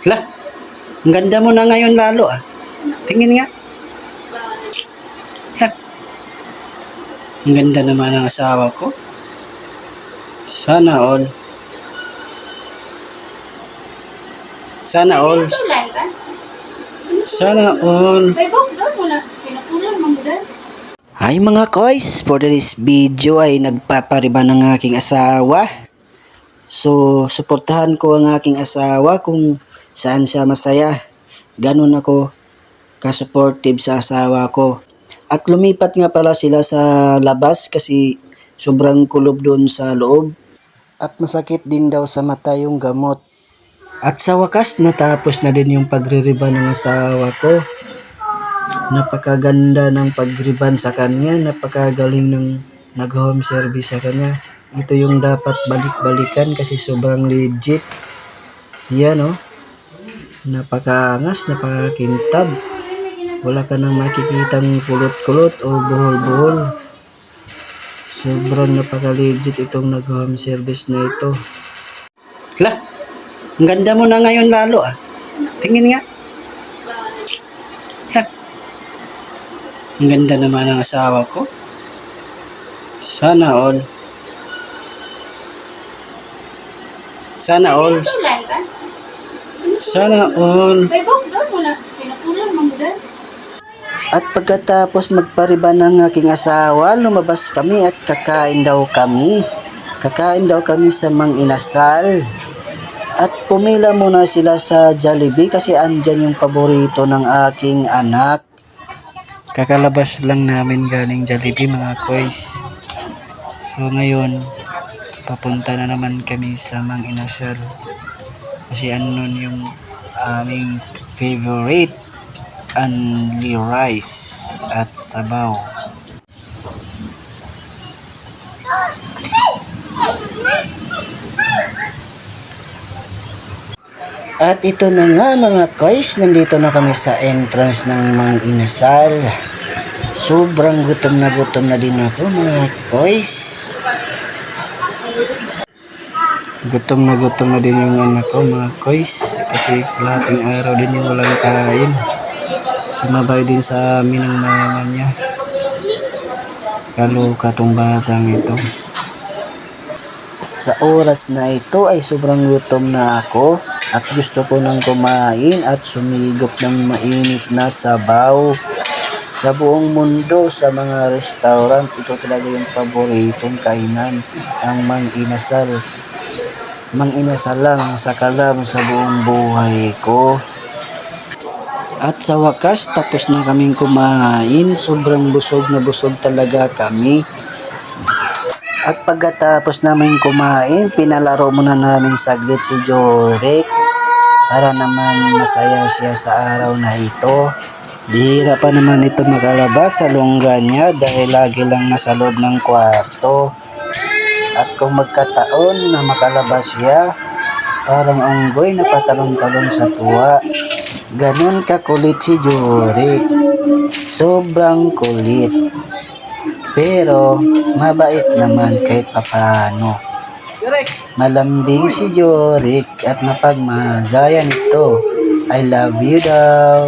Hala, ang ganda mo na ngayon lalo ah. Tingin nga. Hala, ang ganda naman ng asawa ko. Sana all. Sana all. Ka? Sana all. Hi mga koys, for this video ay nagpapariba ng aking asawa. So, suportahan ko ang aking asawa kung saan siya masaya. Ganun ako ka-supportive sa asawa ko. At lumipat nga pala sila sa labas kasi sobrang kulob doon sa loob. At masakit din daw sa mata yung gamot. At sa wakas, natapos na din yung pagririba ng asawa ko. Napakaganda ng pagriban sa kanya, napakagaling ng nag-home service sa kanya. Ito yung dapat balik-balikan kasi sobrang legit. Yan oh. Napakaangas, napakakintab. Wala ka nang makikitang kulot-kulot o buhol-buhol. Sobrang napaka-legit itong nag-home service na ito. Hala, ang ganda mo na ngayon lalo ah. Tingin nga. Hala, ang ganda naman ng asawa ko. Sana all. Sana all. Tulay ka? Sana all. At pagkatapos magpariba ng aking asawa, lumabas kami at kakain daw kami. Kakain daw kami sa Mang Inasal. At pumila muna sila sa Jollibee kasi andyan yung paborito ng aking anak. Kakalabas lang namin galing Jollibee mga koys. So ngayon, papunta na naman kami sa Mang Inasal. Kasi ano nun yung aming favorite only rice at sabaw. At ito na nga mga koys, nandito na kami sa entrance ng Mang Inasal. Sobrang gutom na gutom na din ako mga koys. Gutom na gutom na din yung anak ko mga koys. Kasi lahating araw din yung walang kain. Sumabay din sa amin ang mama niya. Kaluka tong batang ito. Sa oras na ito ay sobrang gutom na ako at gusto ko nang kumain at sumigop ng mainit na sabaw. Sa buong mundo, sa mga restaurant, ito talaga yung paboritong kainan, ang Mang Inasal. Mang Inasal lang sa kalam sa buong buhay ko. At sa wakas, tapos na kaming kumain. Sobrang busog na busog talaga kami. At pagkatapos namin kumain, pinalaro muna namin saglit si Jorek para naman masaya siya sa araw na ito. Bihira pa naman ito makalabas sa lungga niya dahil lagi lang nasa loob ng kwarto. At kung magkataon na makalabas siya, parang unggoy na patalon-talon sa tuwa. Ganon kakulit si Jorik. Sobrang kulit. Pero mabait naman kahit papano. Malambing si Jorik at mapagmahal. Gaya nito. I love you daw.